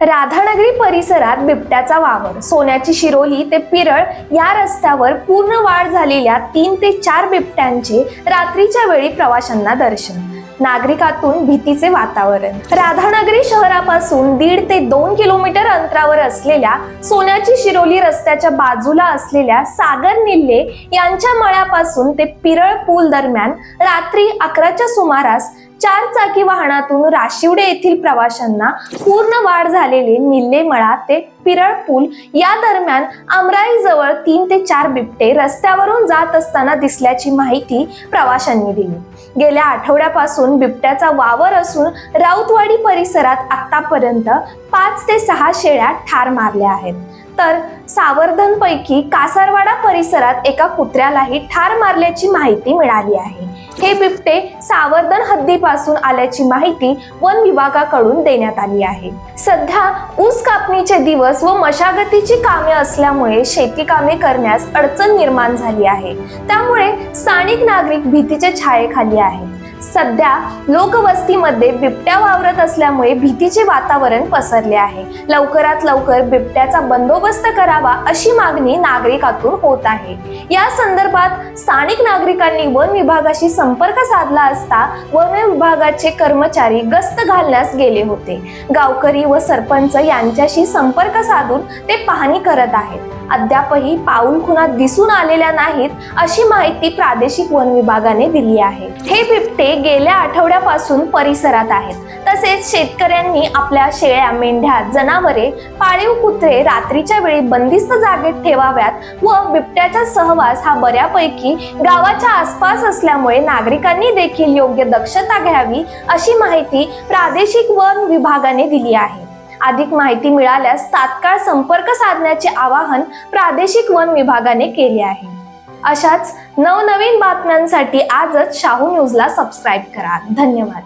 राधानगरी परिसरात बिबट्याचा वावर. सोन्याची शिरोली ते पिरळ या रस्त्यावर पूर्ण वाढ झालेल्या तीन ते चार बिबट्यांचे रात्रीच्या वेळी प्रवाशांना दर्शन. नागरिकातून भीतीचे वातावरण. राधानगरी शहरापासून दीड ते दोन किलोमीटर अंतरावर असलेल्या सोन्याची शिरोली रस्त्याच्या बाजूला असलेल्या सागर निल्ले यांच्या मळ्यापासून ते पिरळ पूल दरम्यान रात्री अकराच्या सुमारास चार चाकी वाहनातून राशिवडे येथील प्रवाशांना पूर्ण वाढ झालेले निल्ले मळा ते पिरळ पूल या दरम्यान अमराईजवळ तीन ते चार बिबटे रस्त्यावरून जात असताना दिसल्याची माहिती प्रवाशांनी दिली. गेल्या आठवड्यापासून बिबट्याचा वावर असून राऊतवाडी परिसरात आतापर्यंत पाच ते सहा शेळ्या ठार मारल्या आहेत. तर सावर्धनपैकी कासारवाडा परिसरात एका कुत्र्यालाही ठार मारल्याची माहिती मिळाली आहे. हे बिबटे सावर्धन हद्दीपासून आल्याची माहिती वन विभागाकडून देण्यात आली आहे. सध्या ऊस कापणीचे दिवस व मशागतीची कामे असल्यामुळे शेती कामे करण्यास अडचण निर्माण झाली आहे. त्यामुळे स्थानिक नागरिक भीतीच्या छायेखाली आहेत. सध्या लोकवस्तीमध्ये बिबट्या वावरत असल्यामुळे भीतीचे वातावरण पसरले आहे. लवकरात लवकर बिबट्याचा बंदोबस्त करावा अशी मागणी नागरिकातून होत आहे. या संदर्भात स्थानिक नागरिकांनी वन विभागाशी संपर्क साधला असता वन विभागाचे कर्मचारी गस्त घालण्यास गेले होते. गावकरी व सरपंच यांच्याशी संपर्क साधून ते पाहणी करत आहेत. अद्यापही पाऊल खुणा दिसून आलेल्या नाहीत अशी माहिती प्रादेशिक वन विभागाने दिली आहे. हे बिबटे गेल्या आठवड्यापासून परिसरात आहेत. तसेच शेतकऱ्यांनी आपल्या शेळ्या मेंढ्या जनावरे पाळीव कुत्रे रात्रीच्या वेळी बंदिस्त जागेत ठेवाव्यात व बिबट्याचा सहवास हा बऱ्यापैकी गावाच्या आसपास असल्यामुळे नागरिकांनी देखील योग्य दक्षता घ्यावी अशी माहिती प्रादेशिक वन विभागाने दिली आहे. अधिक माहिती मिळाल्यास तात्काळ संपर्क साधण्याचे आवाहन प्रादेशिक वन विभागाने केले आहे. अशाच नवनवीन बातम्यांसाठी आजच शाहू न्यूजला सबस्क्राईब करा. धन्यवाद.